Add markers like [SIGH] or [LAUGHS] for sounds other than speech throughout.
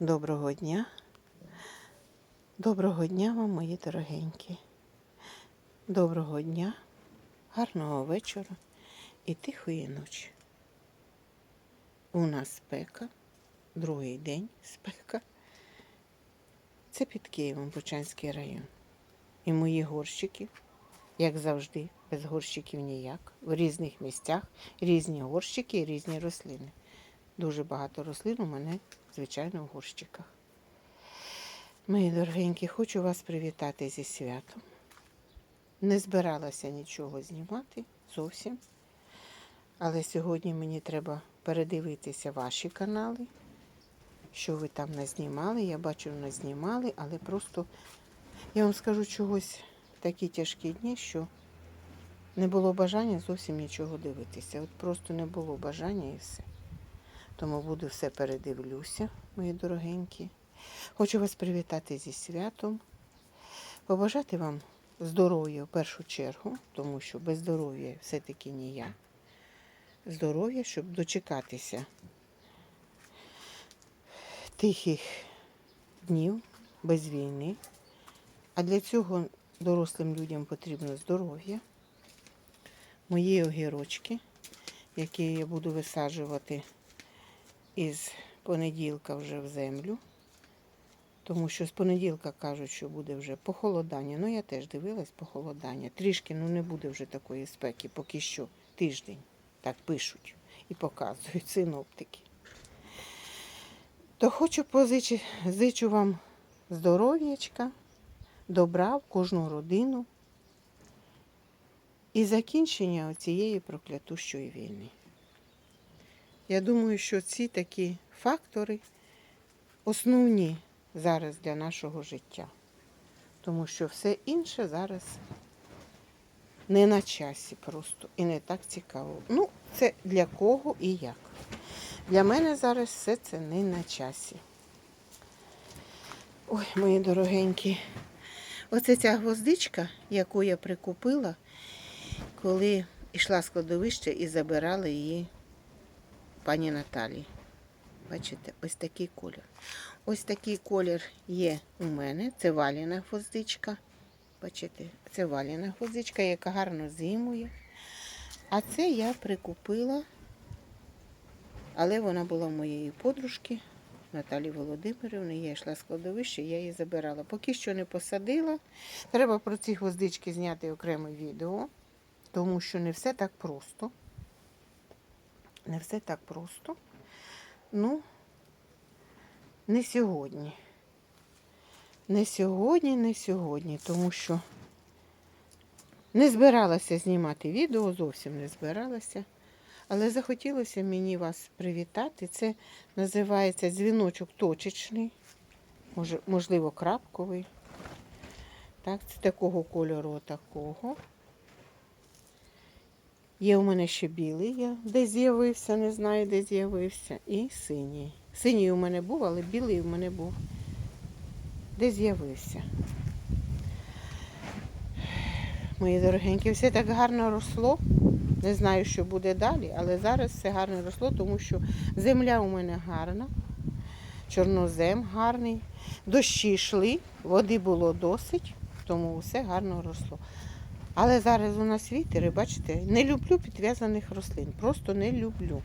Доброго дня. Доброго дня вам, мої дорогенькі. Доброго дня, гарного вечора і тихої ночі. У нас спека, другий день спека. Це під Києвом Бучанський район. І мої горщики, як завжди, без горщиків ніяк. В різних місцях різні горщики і різні рослини. Дуже багато рослин у мене, звичайно, в горщиках. Мої дорогенькі, хочу вас привітати зі святом. Не збиралася нічого знімати зовсім. Але сьогодні мені треба передивитися ваші канали, що ви там назнімали. Я бачу, назнімали, але просто я вам скажу чогось такі тяжкі дні, що не було бажання зовсім нічого дивитися. От просто не було бажання і все. Тому буду все передивлюся, мої дорогенькі. Хочу вас привітати зі святом, побажати вам здоров'я в першу чергу, тому що без здоров'я все-таки не я. Здоров'я, щоб дочекатися тихих днів без війни. А для цього дорослим людям потрібно здоров'я. Мої огірочки, які я буду висаджувати із понеділка вже в землю. Тому що з понеділка кажуть, що буде вже похолодання. Ну, я теж дивилась похолодання. Трішки ну не буде вже такої спеки, поки що тиждень. Так пишуть і показують синоптики. То хочу позичити, зичу вам здоров'ячка, добра в кожну родину і закінчення цієї проклятущої війни. Я думаю, що ці такі фактори основні зараз для нашого життя. Тому що все інше зараз не на часі просто і не так цікаво. Ну, це для кого і як. Для мене зараз все це не на часі. Ой, мої дорогенькі. Оце ця гвоздичка, яку я прикупила, коли йшла з кладовища і забирала її пані Наталі. Бачите, ось такий колір. Ось такий колір є у мене. Це валіна гвоздичка. Бачите, це валіна гвоздичка, яка гарно зимує. А це я прикупила, але вона була моєї подружки Наталі Володимирівни. Я йшла з кладовища, я її забирала. Поки що не посадила. Треба про ці гвоздички зняти окреме відео, тому що не все так просто. Не все так просто. Ну, не сьогодні. Не сьогодні, не сьогодні, тому що не збиралася знімати відео, зовсім не збиралася. Але захотілося мені вас привітати. Це називається дзвіночок точечний, може, можливо, крапковий. Так, це такого кольору, такого. Є у мене ще білий, я де з'явився, не знаю, де з'явився. І синій. Синій у мене був, але білий у мене був. Де з'явився. Мої дорогенькі, все так гарно росло. Не знаю, що буде далі, але зараз все гарно росло, тому що земля у мене гарна, чорнозем гарний, дощі йшли, води було досить, тому все гарно росло. Але зараз у нас вітер, і бачите, не люблю підв'язаних рослин. Просто не люблю.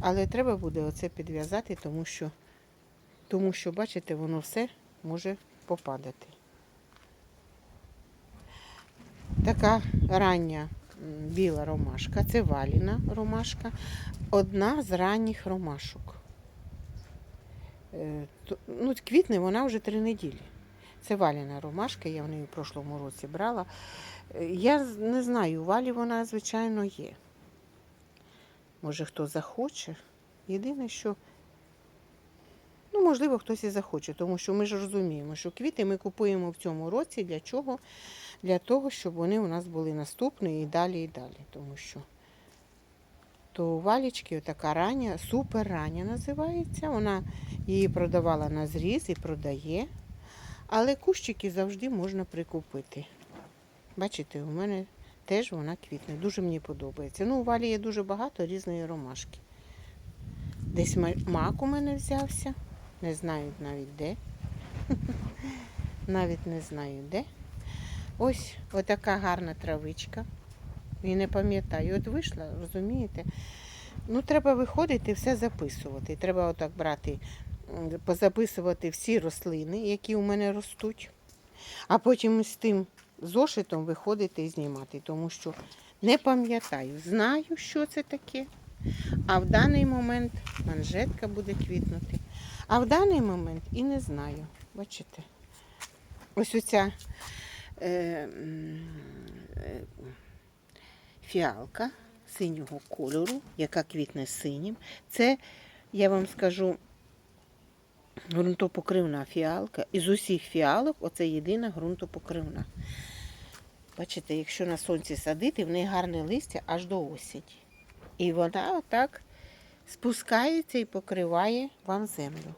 Але треба буде оце підв'язати, тому що, тому що, бачите, воно все може попадати. Така рання біла ромашка, це валіна ромашка, одна з ранніх ромашок. Е, Ну, квітне вона вже три неділі. Це валіна ромашка, я в неї в прошлому році брала. Я не знаю, у валі вона, звичайно, є. Може, хто захоче. Єдине, що, ну, можливо, хтось і захоче, тому що ми ж розуміємо, що квіти ми купуємо в цьому році для чого? Для того, щоб вони у нас були наступні і далі, і далі. Тому що то у валічки така рання, супер рання називається. Вона її продавала на зріз і продає. Але кущики завжди можна прикупити. Бачите, у мене теж вона квітне. Дуже мені подобається. Ну, у валі є дуже багато різної ромашки. Десь мак у мене взявся. Не знають навіть де. [LAUGHS] Навіть не знаю де. Ось отака гарна травичка. І не пам'ятаю. От вийшла, розумієте? Ну, треба виходити і все записувати. Треба отак брати, позаписувати всі рослини, які у мене ростуть, а потім з тим зошитом виходити і знімати, тому що не пам'ятаю, знаю, що це таке. А в даний момент манжетка буде квітнути. А в даний момент і не знаю. Бачите? Ось оця е, е, фіалка синього кольору, яка квітне синім. Це, я вам скажу, ґрунтопокривна фіалка. Із усіх фіалок оце єдина ґрунтопокривна. Бачите, якщо на сонці садити, в неї гарне листя аж до осені. І вона отак спускається і покриває вам землю.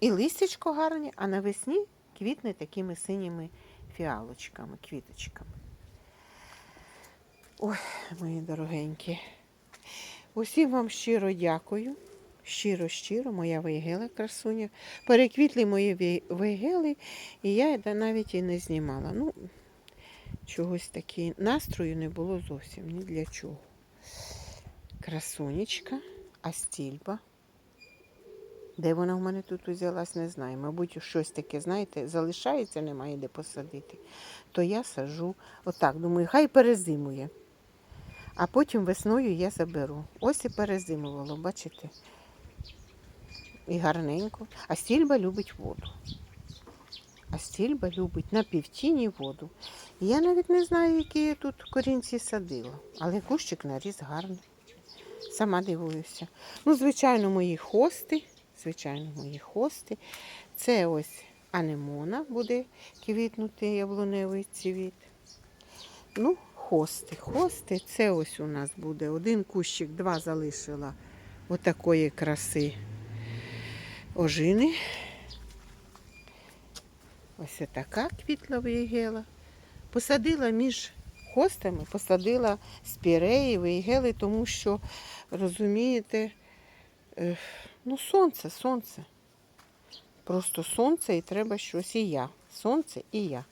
І листячко гарне, а навесні квітне такими синіми фіалочками, квіточками. Ой, мої дорогенькі. Усім вам щиро дякую. Щиро, щиро, моя вейгела красуня. Переквітли мої вейгели, і я навіть і не знімала. Ну, чогось такі настрою не було зовсім ні для чого. Красунечка, а стільба. Де вона в мене тут узялась, не знаю. Мабуть, щось таке, знаєте, залишається, немає де посадити. То я сажу отак. Думаю, хай перезимує. А потім весною я заберу. Ось і перезимувало, бачите? І гарненько. А стільба любить воду. А стільба любить на півтіні воду. Я навіть не знаю, які я тут корінці садила, але кущик наріс гарний. Сама дивуюся. Ну, звичайно, мої хости. Звичайно, мої хости. Це ось анемона буде квітнути яблуневий цвіт. Ну, хости. Хости. Це ось у нас буде. Один кущик, два залишила отакої краси ожини. Ось така квітла вейгела. Посадила між хостами, посадила спіреї, вейгели, тому що, розумієте, е, ну сонце, сонце. Просто сонце і треба щось і я. Сонце і я.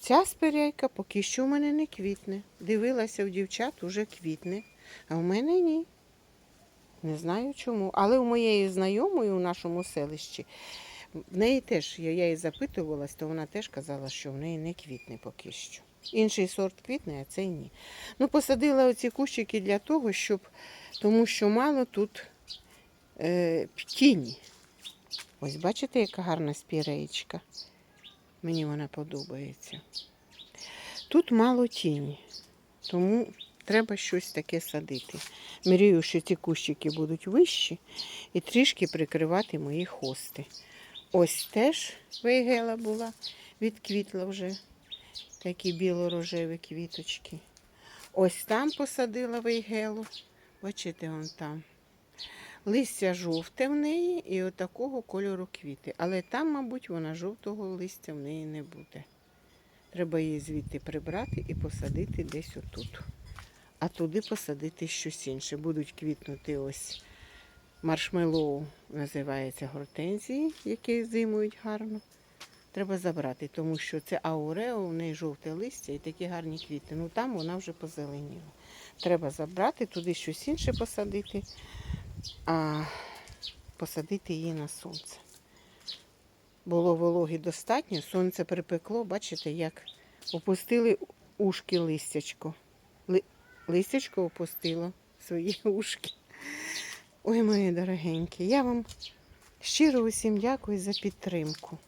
Ця спірейка поки що в мене не квітне. Дивилася у дівчат, уже квітне, а в мене ні. Не знаю чому. Але у моєї знайомої у нашому селищі в неї теж, я її запитувалась, то вона теж казала, що в неї не квітне поки що. Інший сорт квітне, а цей ні. Ну, посадила оці кущики для того, щоб, тому що мало тут е, тіні. Ось бачите, яка гарна спіреєчка. Мені вона подобається. Тут мало тіні, тому треба щось таке садити. Мрію, що ці кущики будуть вищі і трішки прикривати мої хости. Ось теж вейгела була, відквітла вже такі біло-рожеві квіточки. Ось там посадила вейгелу. Бачите, вон там. Листя жовте в неї і отакого кольору квіти. Але там, мабуть, вона жовтого листя в неї не буде. Треба її звідти прибрати і посадити десь отут. А туди посадити щось інше. Будуть квітнути ось маршмеллоу, називається гортензії, які зимують гарно. Треба забрати, тому що це аурео, в неї жовте листя і такі гарні квіти. Ну там вона вже позеленіла. Треба забрати, туди щось інше посадити, а посадити її на сонце. Було вологи достатньо, сонце припекло, бачите, як опустили ушки листячко. Ли... Листячко опустило свої [LAUGHS] ушки. Ой, мої дорогенькі, я вам щиро усім дякую за підтримку.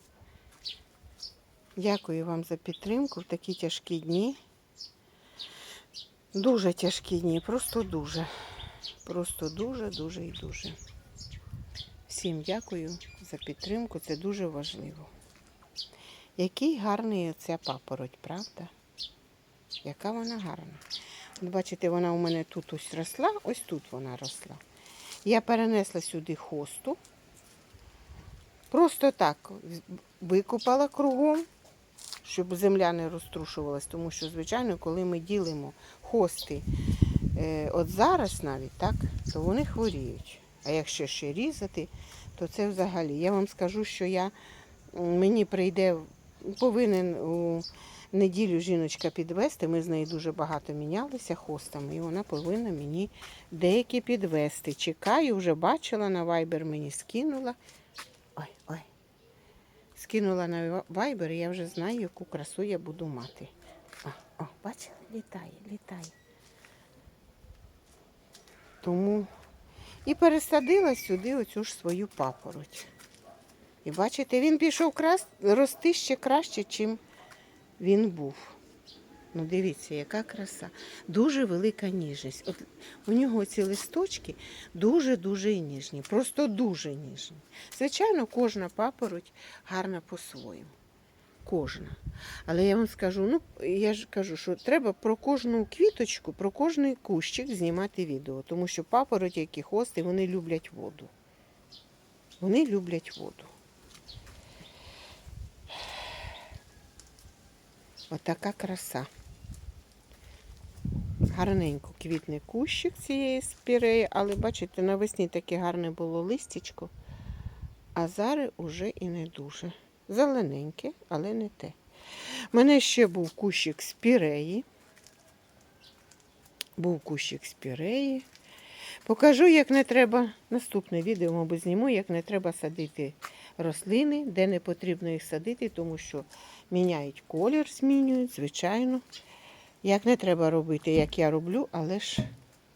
Дякую вам за підтримку в такі тяжкі дні. Дуже тяжкі дні, просто дуже. Просто дуже, дуже і дуже. Всім дякую за підтримку, це дуже важливо. Який гарний оця папороть, правда? Яка вона гарна. Бачите, вона у мене тут ось росла, ось тут вона росла. Я перенесла сюди хосту. Просто так викопала кругом, щоб земля не розтрушувалась, тому що, звичайно, коли ми ділимо хости е, от зараз навіть, так, то вони хворіють. А якщо ще різати, то це взагалі. Я вам скажу, що я мені прийде, повинен у неділю жіночка підвести. Ми з нею дуже багато мінялися хостами, і вона повинна мені деякі підвести. Чекаю, вже бачила на Viber мені скинула. Ой, ой. Скинула на Viber, і я вже знаю, яку красу я буду мати. О, о, бачили, літає, літає. Тому і пересадила сюди оцю ж свою папороть. І бачите, він пішов крас... рости ще краще, чим він був. Ну, дивіться, яка краса. Дуже велика ніжність. От у нього ці листочки дуже-дуже ніжні, просто дуже ніжні. Звичайно, кожна папороть гарна по-своєму. Кожна. Але я вам скажу, ну я ж кажу, що треба про кожну квіточку, про кожний кущик знімати відео, тому що папороті, які хости, вони люблять воду. Вони люблять воду. Отака краса. Гарненько квітне кущик цієї спіреї, але бачите, навесні таке гарне було листячко, а зараз уже і не дуже. Зелененьке, але не те. У мене ще був кущик спіреї. Був кущик спіреї. Покажу, як не треба. Наступне відео, мабуть, зніму, як не треба садити рослини, де не потрібно їх садити, тому що міняють колір, змінюють, звичайно. Як не треба робити, як я роблю, але ж,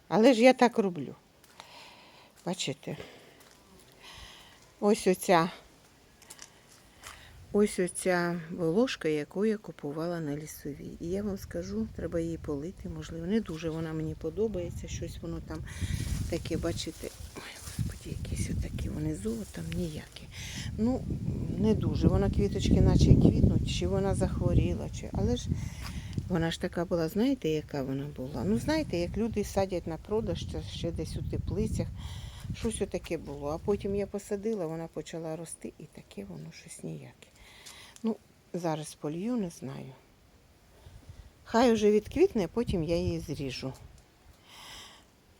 але ж я так роблю. Бачите? Ось оця, ось оця волошка, яку я купувала на лісовій. І я вам скажу, треба її полити, можливо. Не дуже вона мені подобається, щось воно там таке, бачите. Ой, господі, якісь отакі вони золотом ніякі. Ну, не дуже. Вона квіточки наче квітнуть, чи вона захворіла, чи. Але ж вона ж така була, знаєте, яка вона була? Ну, знаєте, як люди садять на продаж, ще десь у теплицях. Щось таке було. А потім я посадила, вона почала рости і таке воно щось ніяке. Ну, зараз полью, не знаю. Хай уже відквітне, потім я її зріжу.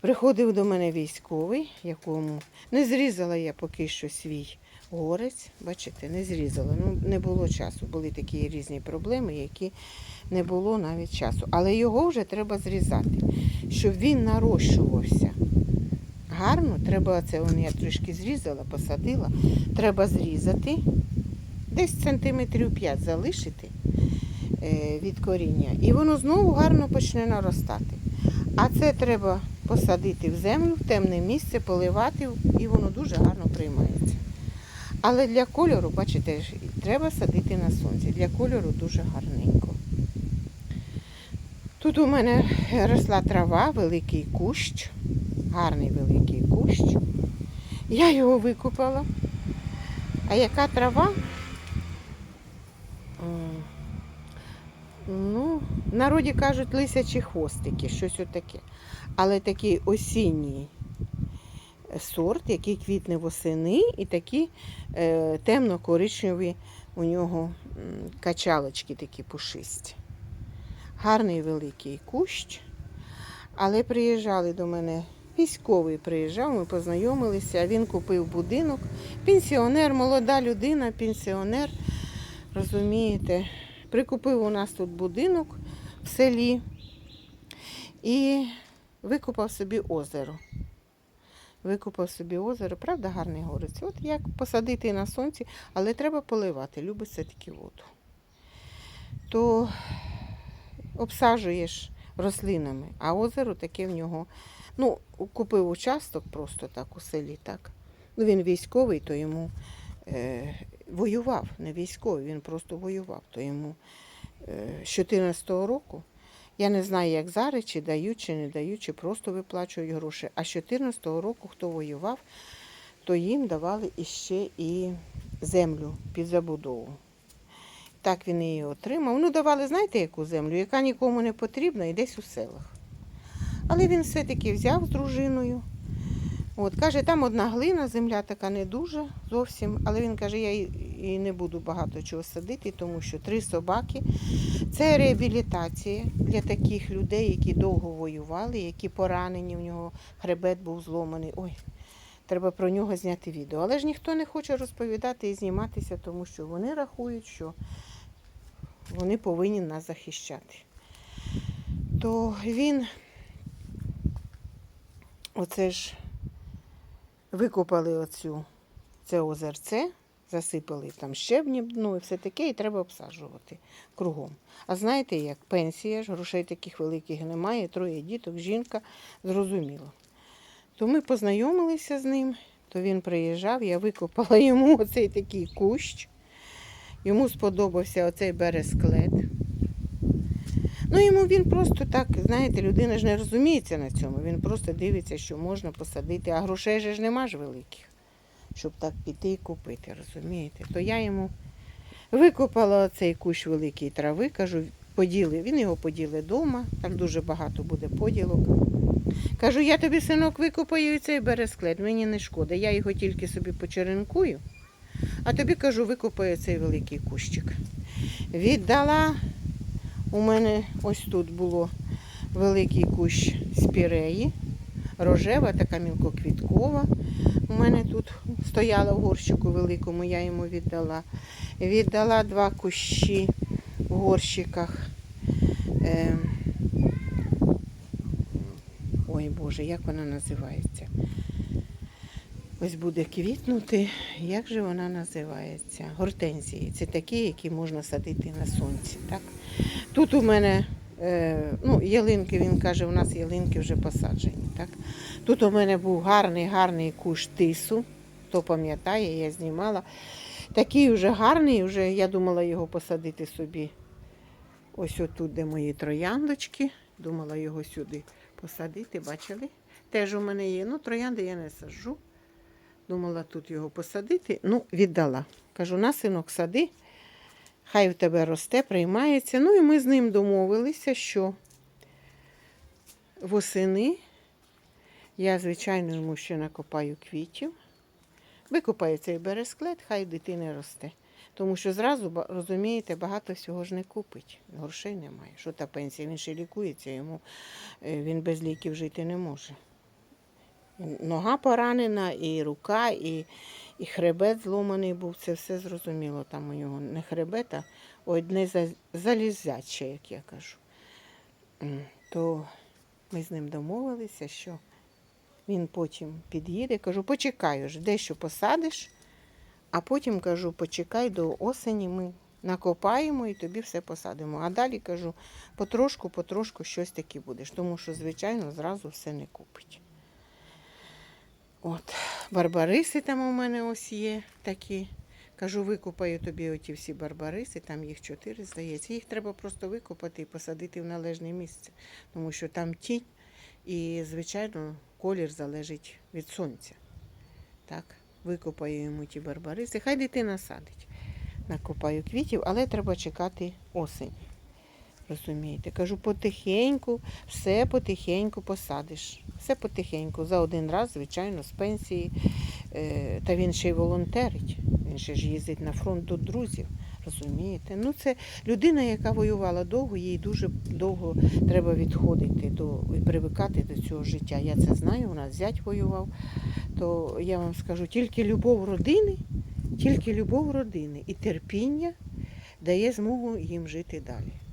Приходив до мене військовий, якому не зрізала я поки що свій горець. Бачите, не зрізала. Ну, не було часу. Були такі різні проблеми, які не було навіть часу. Але його вже треба зрізати, щоб він нарощувався. Гарно, треба це вон я трішки зрізала, посадила. Треба зрізати, десь сантиметрів 5 залишити е, від коріння. І воно знову гарно почне наростати. А це треба посадити в землю, в темне місце, поливати, і воно дуже гарно приймається. Але для кольору, бачите, треба садити на сонці. Для кольору дуже гарненько. Тут у мене росла трава, великий кущ, гарний великий кущ. Я його викупала. А яка трава? Ну, в народі кажуть лисячі хвостики, щось отаке. Але такий осінній сорт, який квітне восени, і такі е, темно-коричневі у нього качалочки такі пушисті. Гарний великий кущ. Але приїжджали до мене військовий приїжджав, ми познайомилися, він купив будинок. Пенсіонер, молода людина, пенсіонер, розумієте, прикупив у нас тут будинок в селі і викупав собі озеро. Викупав собі озеро, правда, гарний горець. От як посадити на сонці, але треба поливати, любить все-таки воду. То обсаджуєш рослинами, а озеро таке в нього. Ну, купив участок просто так у селі, так. Ну, він військовий, то йому е, воював, не військовий, він просто воював. То йому е, з 14-го року, я не знаю, як зараз, чи дають, чи не дають, чи просто виплачують гроші. А з 14-го року, хто воював, то їм давали іще і землю під забудову. Так він її отримав. Ну, давали, знаєте, яку землю, яка нікому не потрібна і десь у селах. Але він все-таки взяв з дружиною. От, каже, там одна глина, земля така не дуже зовсім. Але він каже, я і не буду багато чого садити, тому що три собаки це реабілітація для таких людей, які довго воювали, які поранені, в нього хребет був зломаний. Ой, Треба про нього зняти відео. Але ж ніхто не хоче розповідати і зніматися, тому що вони рахують, що вони повинні нас захищати. То він, оце ж викопали оцю це озерце, засипали там щебні, ну і все таке, і треба обсаджувати кругом. А знаєте як? Пенсія ж, грошей таких великих немає, троє діток, жінка, зрозуміло. То ми познайомилися з ним, то він приїжджав, я викопала [LAUGHS] йому оцей такий кущ. Йому сподобався оцей бересклет. Ну, йому він просто так, знаєте, людина ж не розуміється на цьому. Він просто дивиться, що можна посадити, а грошей же ж нема ж великих, щоб так піти і купити, розумієте? То я йому викопала цей кущ великої трави, кажу, поділи. Він його поділить вдома, там дуже багато буде поділок. Кажу, я тобі, синок, викопаю і цей бересклет, мені не шкода. Я його тільки собі почеренкую, а тобі кажу, викопаю цей великий кущик. Віддала у мене ось тут було великий кущ спіреї, рожева, така мілкоквіткова. У мене тут стояла в горщику великому, я йому віддала. Віддала два кущі в горщиках. Е, Ой Боже, як вона називається? Ось буде квітнути. Як же вона називається? Гортензії. Це такі, які можна садити на сонці. Так? Тут у мене е, ну, ялинки, він каже, у нас ялинки вже посаджені. Так? Тут у мене був гарний, гарний куш тису. Хто пам'ятає, я знімала. Такий вже гарний, вже я думала його посадити собі. Ось отут, де мої трояндочки. Думала його сюди посадити, бачили? Теж у мене є. Ну, троянди я не саджу. Думала тут його посадити. Ну, віддала. Кажу, на синок, сади, хай в тебе росте, приймається. Ну і ми з ним домовилися, що восени я, звичайно, йому ще накопаю квітів. Викопаю цей бересклет, хай дитини росте. Тому що зразу, розумієте, багато всього ж не купить. Грошей немає. Що та пенсія? Він ще лікується, йому е, він без ліків жити не може. Нога поранена, і рука, і, і хребет зломаний був. Це все зрозуміло. Там у нього не хребет, а одне за- залізяче, як я кажу. То ми з ним домовилися, що він потім під'їде. Кажу, почекаю ж, дещо посадиш, а потім кажу, почекай до осені, ми накопаємо і тобі все посадимо. А далі кажу, потрошку, потрошку щось таке будеш, тому що, звичайно, зразу все не купить. От, барбариси там у мене ось є такі. Кажу, викопаю тобі оті всі барбариси, там їх чотири, здається. Їх треба просто викопати і посадити в належне місце, тому що там тінь і, звичайно, колір залежить від сонця. Так, викопаю йому ті барбариси. Хай дитина садить. Накопаю квітів, але треба чекати осень. Розумієте? Кажу, потихеньку, все потихеньку посадиш. Все потихеньку. За один раз, звичайно, з пенсії. Е, Та він ще й волонтерить. Він ще ж їздить на фронт до друзів. Розумієте? Ну, це людина, яка воювала довго, їй дуже довго треба відходити до і привикати до цього життя. Я це знаю, у нас зять воював. То я вам скажу, тільки любов родини, тільки любов родини і терпіння дає змогу їм жити далі.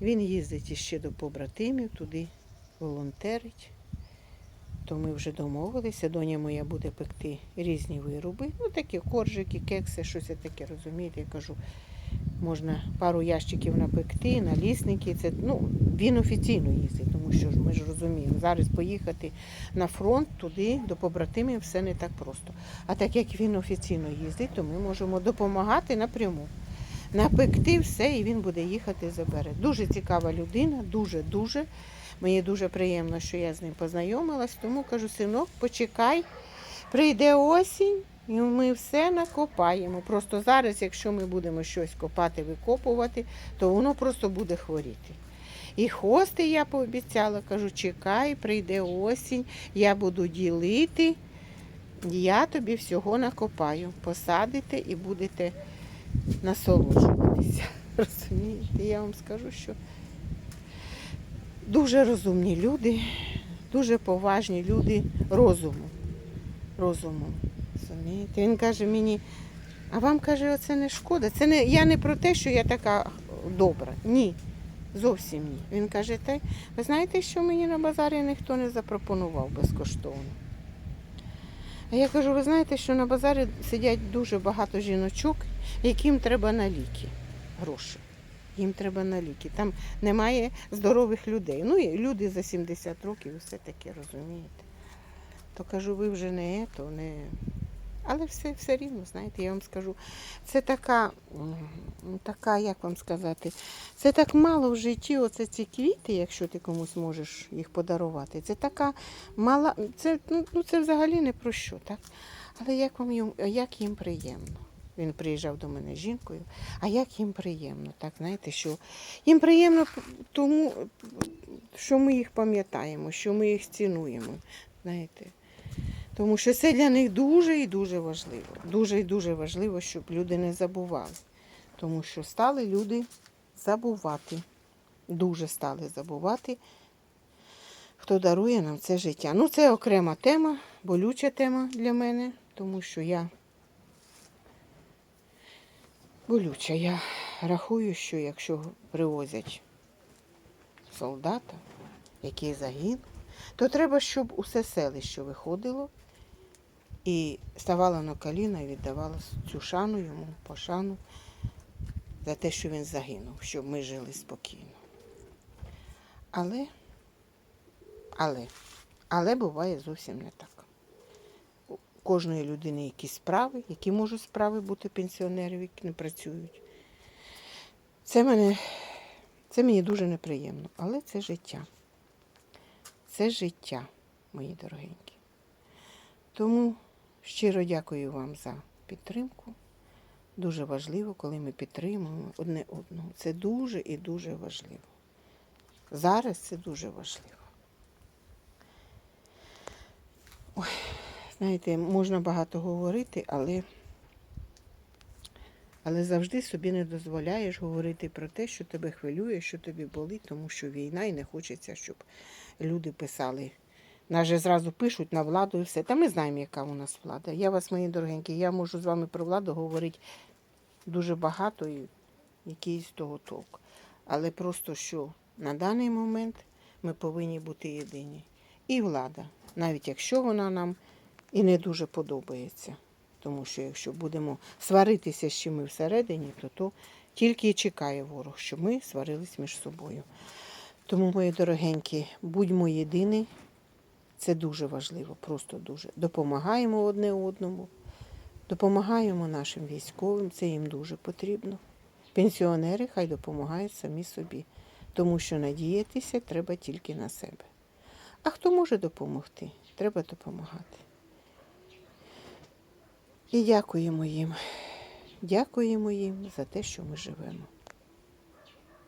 Він їздить іще до побратимів, туди волонтерить. То ми вже домовилися, доня моя буде пекти різні вироби. Ну, такі коржики, кекси, щось таке, розумієте, я кажу, можна пару ящиків напекти, налісники. Це, ну, він офіційно їздить, тому що ми ж розуміємо, зараз поїхати на фронт туди, до побратимів, все не так просто. А так як він офіційно їздить, то ми можемо допомагати напряму напекти все, і він буде їхати забере. Дуже цікава людина, дуже-дуже. Мені дуже приємно, що я з ним познайомилась, тому кажу, синок, почекай, прийде осінь, і ми все накопаємо. Просто зараз, якщо ми будемо щось копати, викопувати, то воно просто буде хворіти. І хости я пообіцяла, кажу, чекай, прийде осінь, я буду ділити, я тобі всього накопаю. Посадите і будете насолоджуватися. [LAUGHS] Розумієте, я вам скажу, що дуже розумні люди, дуже поважні люди розуму. розумом. Розумієте? Він каже мені, а вам каже, оце не шкода. Це не, я не про те, що я така добра. Ні. Зовсім ні. Він каже, та, ви знаєте, що мені на базарі ніхто не запропонував безкоштовно. А я кажу, ви знаєте, що на базарі сидять дуже багато жіночок, яким треба на ліки гроші. Їм треба на ліки. Там немає здорових людей. Ну, і люди за 70 років все таке, розумієте. То кажу, ви вже не то, не. Але все, все рівно, знаєте, я вам скажу, це така, така, як вам сказати, це так мало в житті, оце ці квіти, якщо ти комусь можеш їх подарувати. Це така мала, це, ну, ну, це взагалі не про що, так? Але як, вам як їм приємно. Він приїжджав до мене з жінкою, а як їм приємно, так, знаєте, що їм приємно тому, що ми їх пам'ятаємо, що ми їх цінуємо. Знаєте. Тому що це для них дуже і дуже важливо. Дуже і дуже важливо, щоб люди не забували. Тому що стали люди забувати. Дуже стали забувати, хто дарує нам це життя. Ну, це окрема тема, болюча тема для мене, тому що я болюча. Я рахую, що якщо привозять солдата, який загинув, то треба, щоб усе селище виходило і ставало на коліна і віддавало цю шану йому, пошану за те, що він загинув, щоб ми жили спокійно. Але, але, але буває зовсім не так. Кожної людини якісь справи, які можуть справи бути пенсіонерів, які не працюють. Це мене, це мені дуже неприємно, але це життя. Це життя, мої дорогенькі. Тому щиро дякую вам за підтримку. Дуже важливо, коли ми підтримуємо одне одного. Це дуже і дуже важливо. Зараз це дуже важливо. Ой, знаєте, можна багато говорити, але, але завжди собі не дозволяєш говорити про те, що тебе хвилює, що тобі болить, тому що війна і не хочеться, щоб люди писали. Нас же зразу пишуть на владу і все. Та ми знаємо, яка у нас влада. Я вас, мої дорогенькі, я можу з вами про владу говорити дуже багато і якийсь того толк. Але просто що на даний момент ми повинні бути єдині. І влада, навіть якщо вона нам і не дуже подобається. Тому що якщо будемо сваритися з чим ми всередині, то то тільки і чекає ворог, щоб ми сварились між собою. Тому, мої дорогенькі, будьмо єдині. Це дуже важливо, просто дуже. Допомагаємо одне одному, допомагаємо нашим військовим, це їм дуже потрібно. Пенсіонери хай допомагають самі собі, тому що надіятися треба тільки на себе. А хто може допомогти? Треба допомагати. І дякуємо їм. Дякуємо їм за те, що ми живемо.